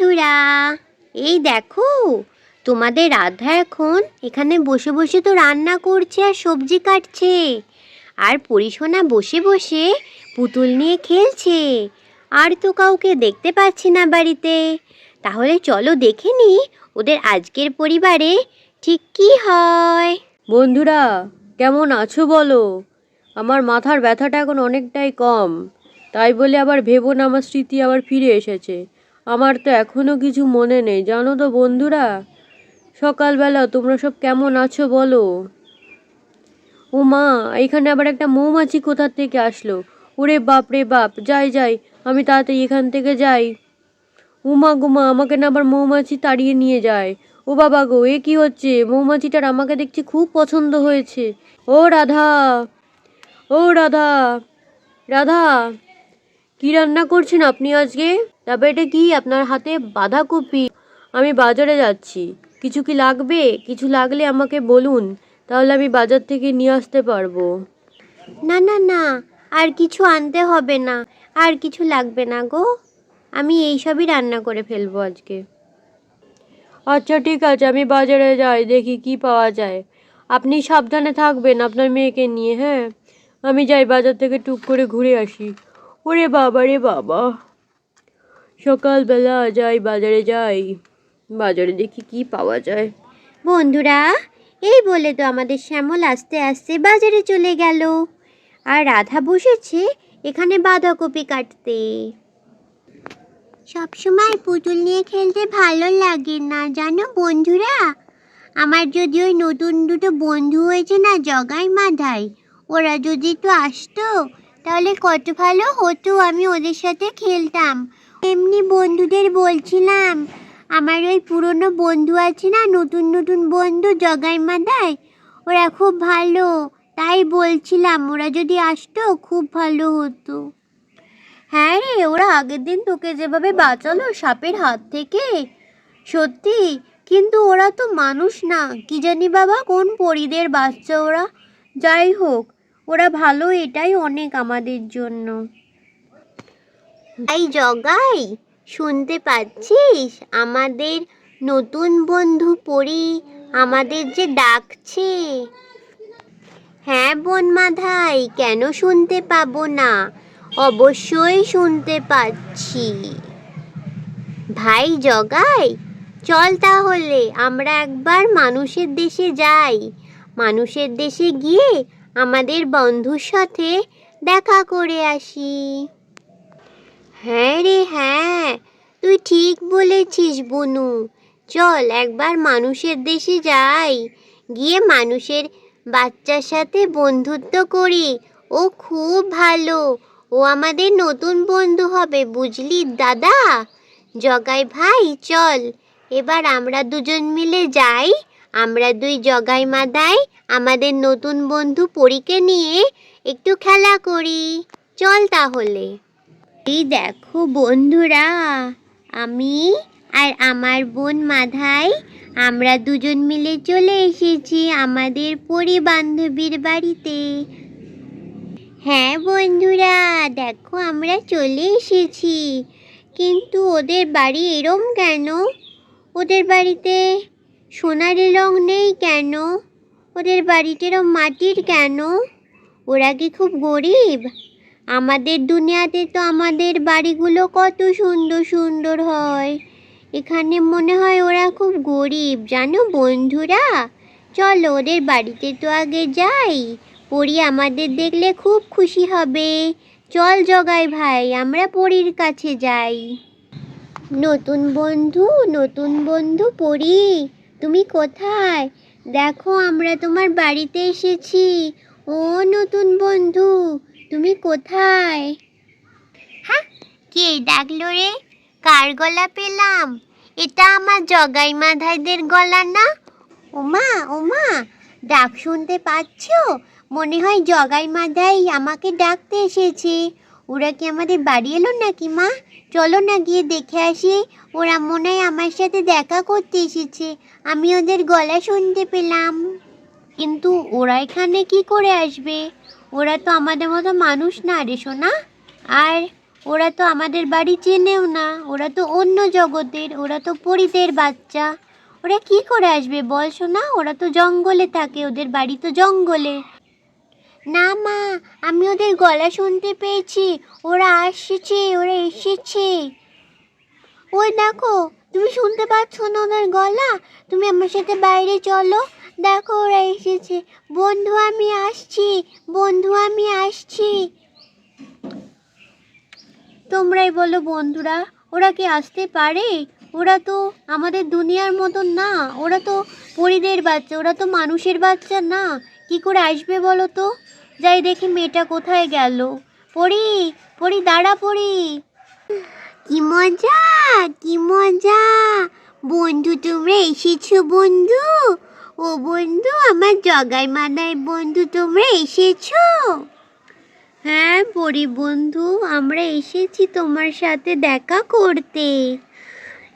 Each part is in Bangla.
বন্ধুরা, এই দেখো, তোমাদের রাধা এখন এখানে বসে বসে তো রান্না করছে আর সবজি কাটছে। আর পরিশোনা বসে বসে পুতুল নিয়ে খেলছে। আর তো কাউকে দেখতে পাচ্ছি না বাড়িতে। তাহলে চলো দেখে নি ওদের আজকের পরিবারে ঠিক কি হয়। বন্ধুরা, কেমন আছো বলো? আমার মাথার ব্যথাটা এখন অনেকটাই কম। তাই বলে আবার ভেবো না, আমার স্মৃতি আবার ফিরে এসেছে। আমার তো এখনও কিছু মনে নেই, জানো তো বন্ধুরা? সকালবেলা তোমরা সব কেমন আছো বলো? ও মা এখানে আবার একটা মৌমাছি কোথা থেকে আসলো? ওরে বাপ রে বাপ, যাই যাই, আমি তাড়াতাড়ি এখান থেকে যাই। উমা গুমা আমাকে না আবার মৌমাছি তাড়িয়ে নিয়ে যায়। ও বাবা গো, এ কি হচ্ছে? মৌমাছিটার আমাকে দেখছি খুব পছন্দ হয়েছে। ও রাধা ও রাধা রাধা, কি রান্না করছেন আপনি আজকে? তারপর এটা কি আপনার হাতে বাঁধাকপি? আমি বাজারে যাচ্ছি। কিছু কি লাগবে? কিছু লাগলে আমাকে বলুন তাহলে আমি বাজার থেকে নিয়ে আসতে পারব। না না না আর কিছু আনতে হবে না। আর কিছু লাগবে না গো। আমি এইসবই রান্না করে ফেলব আজকে। আচ্ছা ঠিক আছে আমি বাজারে যাই দেখি কি পাওয়া যায়। আপনি সাবধানে থাকবেন আপনার মেয়েকে নিয়ে হ্যাঁ? আমি যাই বাজার থেকে টুক করে ঘুরে আসি। ওরে বাবা রে বাবা। সকালবেলা যাই, বাজারে যাই। বাজারে দেখি কি পাওয়া যায়। বন্ধুরা, এই বলে তো আমাদের শ্যামল আস্তে আস্তে বাজারে চলে গেল। আর রাধা বসেছে এখানে বাঁধাকপি কাটতে। সবসময় পুতুল নিয়ে খেলতে ভালো লাগে না, জানো বন্ধুরা? আমার যদি ওই নতুন দুটো বন্ধু হয়েছে না, জগাই মাধাই ওরা যদি তো আসতো, তাহলে কত ভালো হতো, আমি ওদের সাথে খেলতাম। এমনি বন্ধুদের বলছিলাম। আমার ওই পুরনো বন্ধু আছে না, নতুন নতুন বন্ধু, জগাই মাদায় ওরা খুব ভালো। তাই বলছিলাম, ওরা যদি আসতো, খুব ভালো হতো। হ্যাঁ রে, ওরা আগের দিন তোকে যেভাবে বাঁচালো সাপের হাত থেকে, সত্যি। কিন্তু ওরা তো মানুষ না, কি জানি বাবা, কোন পরিদের বাচ্চা ওরা। যাই হোক, ওরা ভালো, এটাই অনেক আমাদের জন্য। এই জগাই, শুনতে পাচ্ছিস? আমাদের নতুন বন্ধু পড়ি আমাদের যে ডাকছে। হ্যাঁ বোন মাধাই কেন শুনতে পাবো না? অবশ্যই শুনতে পাচ্ছি। ভাই জগাই, চল তাহলে, আমরা একবার মানুষের দেশে যাই। মানুষের দেশে গিয়ে আমাদের বন্ধুর সাথে দেখা করে আসি। হ্যাঁ রে হ্যাঁ। তুই ঠিক বলেছিস, বনু। চল একবার মানুষের দেশে যাই। গিয়ে মানুষের বাচ্চার সাথে বন্ধুত্ব করি। ও খুব ভালো। ও আমাদের নতুন বন্ধু হবে, বুঝলি দাদা? জগাই ভাই, চল। এবার আমরা দুজন মিলে যাই। আমরা দুই জগাই মাদাই আমাদের নতুন বন্ধু পরীকে নিয়ে একটু খেলা করি। চল তাহলে। এই দেখো বন্ধুরা, আমি আর আমার বোন মাধাই, আমরা দুজন মিলে চলে এসেছি আমাদের পরি বান্ধবীর বাড়িতে। হ্যাঁ বন্ধুরা, দেখো আমরা চলে এসেছি। কিন্তু ওদের বাড়ি এরম কেন? ওদের বাড়িতে সোনালি রং নেই কেন? ওদের বাড়িতে এরম মাটির কেন? ওরা কি খুব গরিব? আমাদের দুনিয়াতে তো আমাদের বাড়িগুলো কত সুন্দর সুন্দর হয়। এখানে মনে হয় ওরা খুব গরিব, জানো বন্ধুরা? চলো ওদের বাড়িতে তো আগে যাই। পরি আমাদের দেখলে খুব খুশি হবে। চল জগাই ভাই, আমরা পরীর কাছে যাই। নতুন বন্ধু নতুন বন্ধু পরি, তুমি কোথায়? দেখো আমরা তোমার বাড়িতে এসেছি। ও নতুন বন্ধু তুমি কোথায়? হ্যাঁ কে ডাকলো রে? কার গলা পেলাম? এটা আমার জগাই মাধাইদের গলা না? ওমা ওমা ডাক শুনতে পাচ্ছ? মনে হয় জগাই মাধাই আমাকে ডাকতে এসেছে। ওরা কি আমাদের বাড়ি এলো নাকি মা? চলো না গিয়ে দেখে আসি। ওরা মনে হয় আমার সাথে দেখা করতে এসেছে। আমি ওদের গলা শুনতে পেলাম। কিন্তু ওরা এখানে কি করে আসবে? ওরা তো আমাদের মতো মানুষ না রে সোনা। আর ওরা তো আমাদের বাড়ি চেনেও না। ওরা তো অন্য জগতের, ওরা তো পরিদের বাচ্চা। ওরা কি করে আসবে বল শোনা ওরা তো জঙ্গলে থাকে, ওদের বাড়ি তো জঙ্গলে। না মা, আমি ওদের গলা শুনতে পেয়েছি। ওরা আসছে, ওরা এসেছে। ওই দেখো, তুমি শুনতে পাচ্ছ না ওদের গলা? তুমি আমার সাথে বাইরে চলো। দেখো, ওরা এসেছে। বন্ধু আমি আসছি বন্ধু আমি আসছি তোমরাই বলো বন্ধুরা, ওরা কি আসতে পারে? ওরা তো আমাদের দুনিয়ার মতন না, ওরা তো পরিদের বাচ্চা, ওরা তো মানুষের বাচ্চা না। কি করে আসবে বলো তো? যাই দেখি মেয়েটা কোথায় গেল। পড়ি পড়ি দাঁড়া পড়ি কি মজা কি মজা। বন্ধু তোমরা এসেছ বন্ধু। ও বন্ধু, আমার জগাই মানায় বন্ধু তোমরা এসেছ। হ্যাঁ পরি বন্ধু, আমরা এসেছি তোমার সাথে দেখা করতে।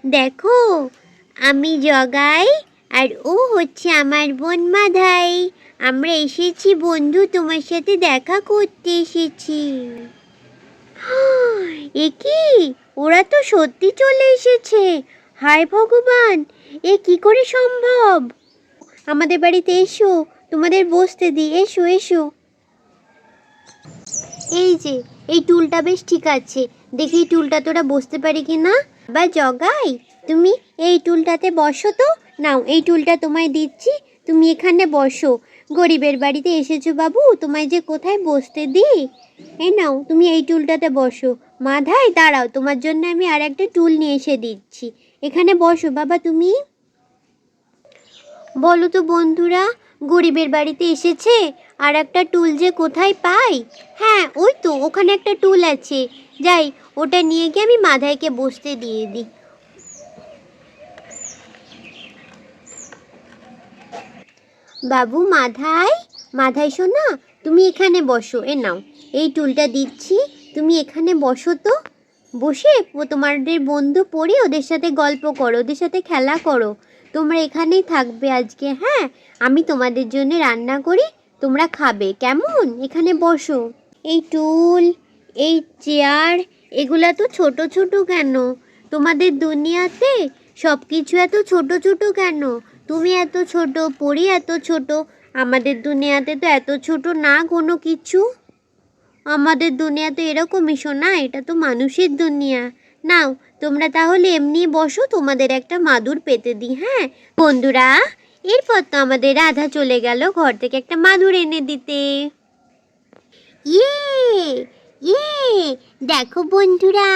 দেখো, আমি জগাই আর ও হচ্ছে আমার বোন মাধাই। আমরা এসেছি বন্ধু, তোমার সাথে দেখা করতে এসেছি। এ কি? ওরা তো সত্যি চলে এসেছে। হায় ভগবান, এ কি করে সম্ভব? আমাদের বাড়িতে এসো, তোমাদের বসতে দিই এসো এসো। এই যে, এই টুলটা বেশ ঠিক আছে। দেখি এই টুলটা তোরা বসতে পারি কি না? বা জগাই, তুমি এই টুলটাতে বসো তো। নাও, এই টুলটা তোমায় দিচ্ছি, তুমি এখানে বসো। গরিবের বাড়িতে এসেছ বাবু, তোমায় যে কোথায় বসতে দিই? এই নাও, তুমি এই টুলটাতে বসো। মাধাই, দাঁড়াও, তোমার জন্য আমি আর একটা টুল নিয়ে এসে দিচ্ছি। এখানে বসো বাবা, তুমি। বলো তো বন্ধুরা, গরিবের বাড়িতে এসেছে? আর একটা টুল যে কোথায় পাই? হ্যাঁ ওই তো, ওখানে একটা টুল আছে। যাই, ওটা নিয়ে গিয়ে আমি মাধাইকে বসতে দিয়ে দিই। বাবু, মাধাই? মাধাই শোনা তুমি এখানে বসো, এ নাও। এই টুলটা দিচ্ছি, তুমি এখানে বসো তো। বসে তোমাদের বন্ধু পড়ে ওদের সাথে গল্প করো, ওদের সাথে খেলা করো। তোমরা এখানেই থাকবে আজকে হ্যাঁ? আমি তোমাদের জন্য রান্না করি তোমরা খাবে। কেমন? এখানে বসো। এই টুল, এই চেয়ার, এগুলা তো ছোট ছোট কেন? তোমাদের দুনিয়াতে সব কিছু এত ছোট ছোট কেন? তুমি এত ছোট পড়ি এত ছোট, আমাদের দুনিয়াতে তো এত ছোট না কোনো কিছু? আমাদের দুনিয়া তো এরকমই শোনা এটা তো মানুষের দুনিয়া। নাও, তোমরা তাহলে এমনি বসো, তোমাদের একটা মাদুর পেতে দিই হ্যাঁ? বন্ধুরা এরপর তো আমাদের রাধা চলে গেল ঘর থেকে একটা মাদুর এনে দিতে। ইয়ে ইয়ে দেখো বন্ধুরা,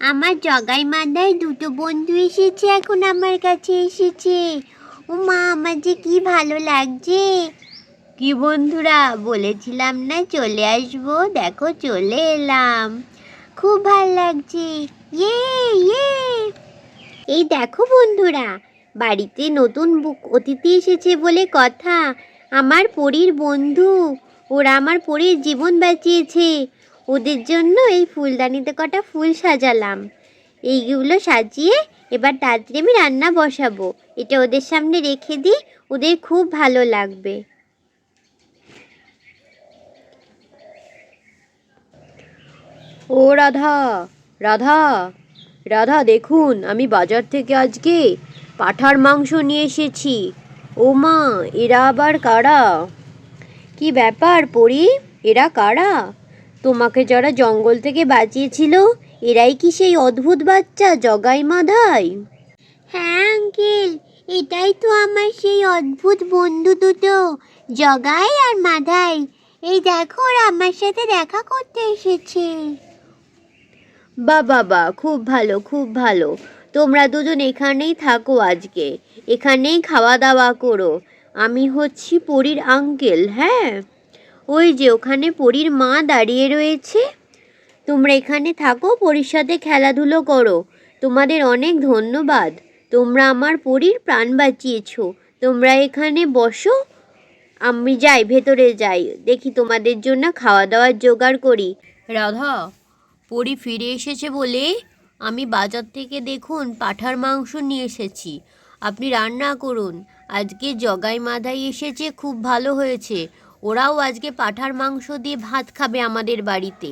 আমার জগাই মাদায় দুটো বন্ধু এসেছে, এখন আমার কাছে এসেছে। ও মা আমার যে কি ভালো লাগছে। কি বন্ধুরা, বলেছিলাম না চলে আসব? দেখো, চলে এলাম। খুব ভালো লাগছে। ইয়ে ইয়ে। এই দেখো বন্ধুরা বাড়িতে নতুন অতিথি এসেছে বলে কথা। আমার পরীর বন্ধু। ওরা আমার পরীর জীবন বাঁচিয়েছে। ওদের জন্য এই ফুলদানিতে কটা ফুল সাজালাম। এইগুলো সাজিয়ে এবার তাড়াতাড়ি আমি রান্না বসাবো। এটা ওদের সামনে রেখে দিই, ওদের খুব ভালো লাগবে। ও রাধা রাধা রাধা দেখুন, আমি বাজার থেকে আজকে পাঠার মাংস নিয়ে এসেছি। ও মা এরা আবার কারা? কি ব্যাপার পরি? এরা কারা? তোমাকে যারা জঙ্গল থেকে বাঁচিয়েছিল এরাই কি সেই অদ্ভুত বাচ্চা জগাই মাধাই? হ্যাঁ আঙ্কেল এটাই তো আমার সেই অদ্ভুত বন্ধু দুটো জগাই আর মাধাই। এই দেখো ওরা আমার সাথে দেখা করতে এসেছে। বা বাবা খুব ভালো খুব ভালো। তোমরা দুজন এখানেই থাকো আজকে। এখানেই খাওয়া দাওয়া করো। আমি হচ্ছি পরীর আঙ্কেল হ্যাঁ? ওই যে ওখানে পরীর মা দাঁড়িয়ে রয়েছে। তোমরা এখানে থাকো, পরীর সাথে খেলাধুলো করো। তোমাদের অনেক ধন্যবাদ। তোমরা আমার পরীর প্রাণ বাঁচিয়েছো। তোমরা এখানে বসো। আমি যাই, ভেতরে যাই। দেখি তোমাদের জন্য খাওয়া দাওয়ার জোগাড় করি। রাধা, পরি ফিরে এসেছে বলে আমি বাজার থেকে দেখুন পাঠার মাংস নিয়ে এসেছি। আপনি রান্না করুন। আজকে জগাই মাধাই এসেছে খুব ভালো হয়েছে। ওরাও আজকে পাঠার মাংস দিয়ে ভাত খাবে আমাদের বাড়িতে।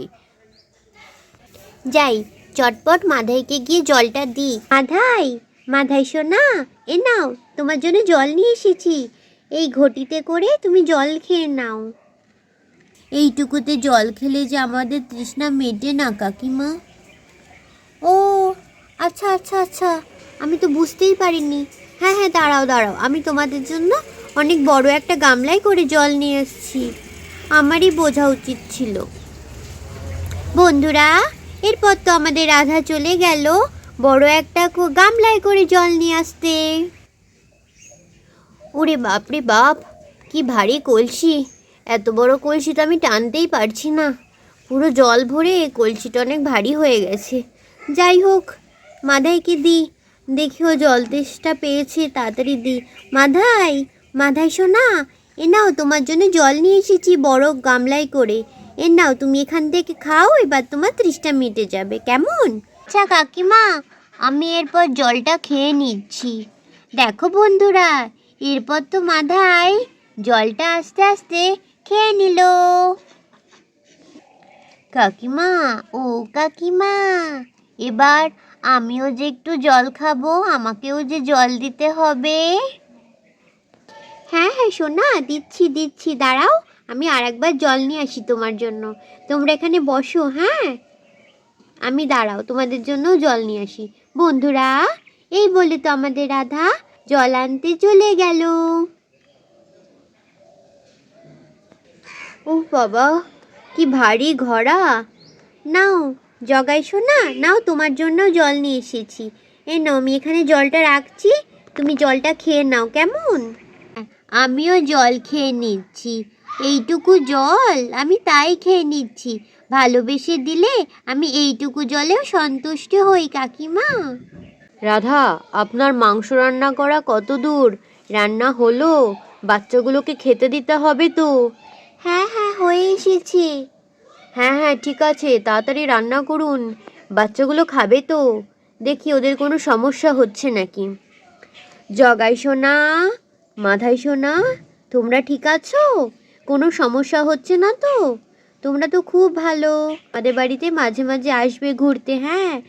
যাই চটপট মাধাইকে গিয়ে জলটা দিই। মাধাই মাধাই শোনা এ নাও তোমার জন্য জল নিয়ে এসেছি। এই ঘটিতে করে তুমি জল খেয়ে নাও। এইটুকুতে জল খেলে যে আমাদের তৃষ্ণা মেটে না কাকিমা। ও আচ্ছা আচ্ছা আচ্ছা। আমি তো বুঝতেই পারিনি। হ্যাঁ হ্যাঁ দাঁড়াও দাঁড়াও। আমি তোমাদের জন্য অনেক বড় একটা গামলায় করে জল নিয়ে এসেছি। আমারই বোঝা উচিত ছিল। বন্ধুরা, এরপর তো আমাদের রাধা চলে গেল বড় একটা গামলায় করে জল নিয়ে আসতে। ওরে বাপ রে বাপ, কি ভারী কলসি। এত বড় কলসি তো আমি টানতেই পারছি না। পুরো জল ভরে কলসিটা অনেক ভারী হয়ে গেছে। যাই হোক মাধাইকে দি। দেখি ও জল তেষ্টা পেয়েছে, তাড়াতাড়ি দি। মাধাই মাধাই শোনা এ নাও তোমার জন্য জল নিয়ে এসেছি বড় গামলায় করে। এ নাও, তুমি এখান থেকে খাও, এবার তোমার তৃষ্ণা মিটে যাবে। কেমন? আচ্ছা কাকিমা, আমি এরপর জলটা খেয়ে নিচ্ছি। দেখো বন্ধুরা, এরপর তো মাধাই জলটা আস্তে আস্তে খেয়ে নিল। কাকিমা, ও কাকিমা এবার আমিও যে একটু জল খাব, আমাকেও যে জল দিতে হবে। হ্যাঁ হ্যাঁ সোনা, দিচ্ছি দিচ্ছি, দাঁড়াও, আমি আর একবার জল নিয়ে আসি তোমার জন্য। তোমরা এখানে বসো হ্যাঁ? আমি দাঁড়াও, তোমাদের জন্য জল নিয়ে আসি। বন্ধুরা, এই বলে তো আমাদের রাধা জল আনতে চলে গেল। ও বাবা, কি ভারী ঘোড়া। নাও জগাই শোনা নাও তোমার জন্য জল নিয়ে এসেছি। এ নাও আমি এখানে জলটা রাখছি তুমি জলটা খেয়ে নাও কেমন? আমিও জল খেয়ে নিচ্ছি। এইটুকু জল আমি তাই খেয়ে নিচ্ছি। ভালোবেসে দিলে আমি এইটুকু জলেও সন্তুষ্ট হই কাকিমা। রাধা আপনার মাংস রান্না করা কত দূর? রান্না হলো বাচ্চাগুলোকে খেতে দিতে হবে তো? হ্যাঁ হ্যাঁ হয়ে এসেছে। হ্যাঁ হ্যাঁ ঠিক আছে, তাড়াতাড়ি রান্না করুন। বাচ্চাগুলো খাবে তো। দেখি ওদের কোনো সমস্যা হচ্ছে নাকি। জগাই সোনা, মাধাই সোনা, তোমরা ঠিক আছো? কোনো সমস্যা হচ্ছে না তো? তোমরা তো খুব ভালো। আমাদের বাড়িতে মাঝে মাঝে আসবে ঘুরতে হ্যাঁ?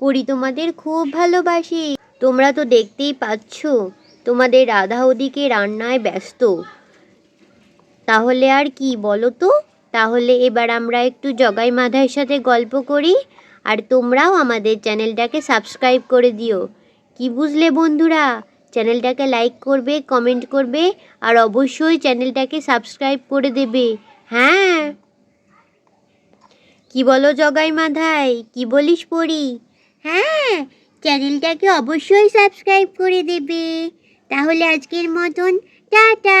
পরি তোমাদের খুব ভালোবাসি। তোমরা তো দেখতেই পাচ্ছ, তোমাদের রাধা ওদিকে রান্নায় ব্যস্ত। তাহলে আর কি বলো তো? তাহলে এবার আমরা একটু জগাই মাধার সাথে গল্প করি, আর তোমরাও আমাদের চ্যানেলটাকে সাবস্ক্রাইব করে দিও। কি বুঝলে বন্ধুরা? চ্যানেলটাকে লাইক করবে, কমেন্ট করবে, আর অবশ্যই চ্যানেলটাকে সাবস্ক্রাইব করে দেবে। হ্যাঁ? কি বলো জগাই মাধাই? কি বলিস পড়ি? হ্যাঁ চ্যানেলটাকে অবশ্যই সাবস্ক্রাইব করে দেবে। তাহলে আজকের মতন, টাটা!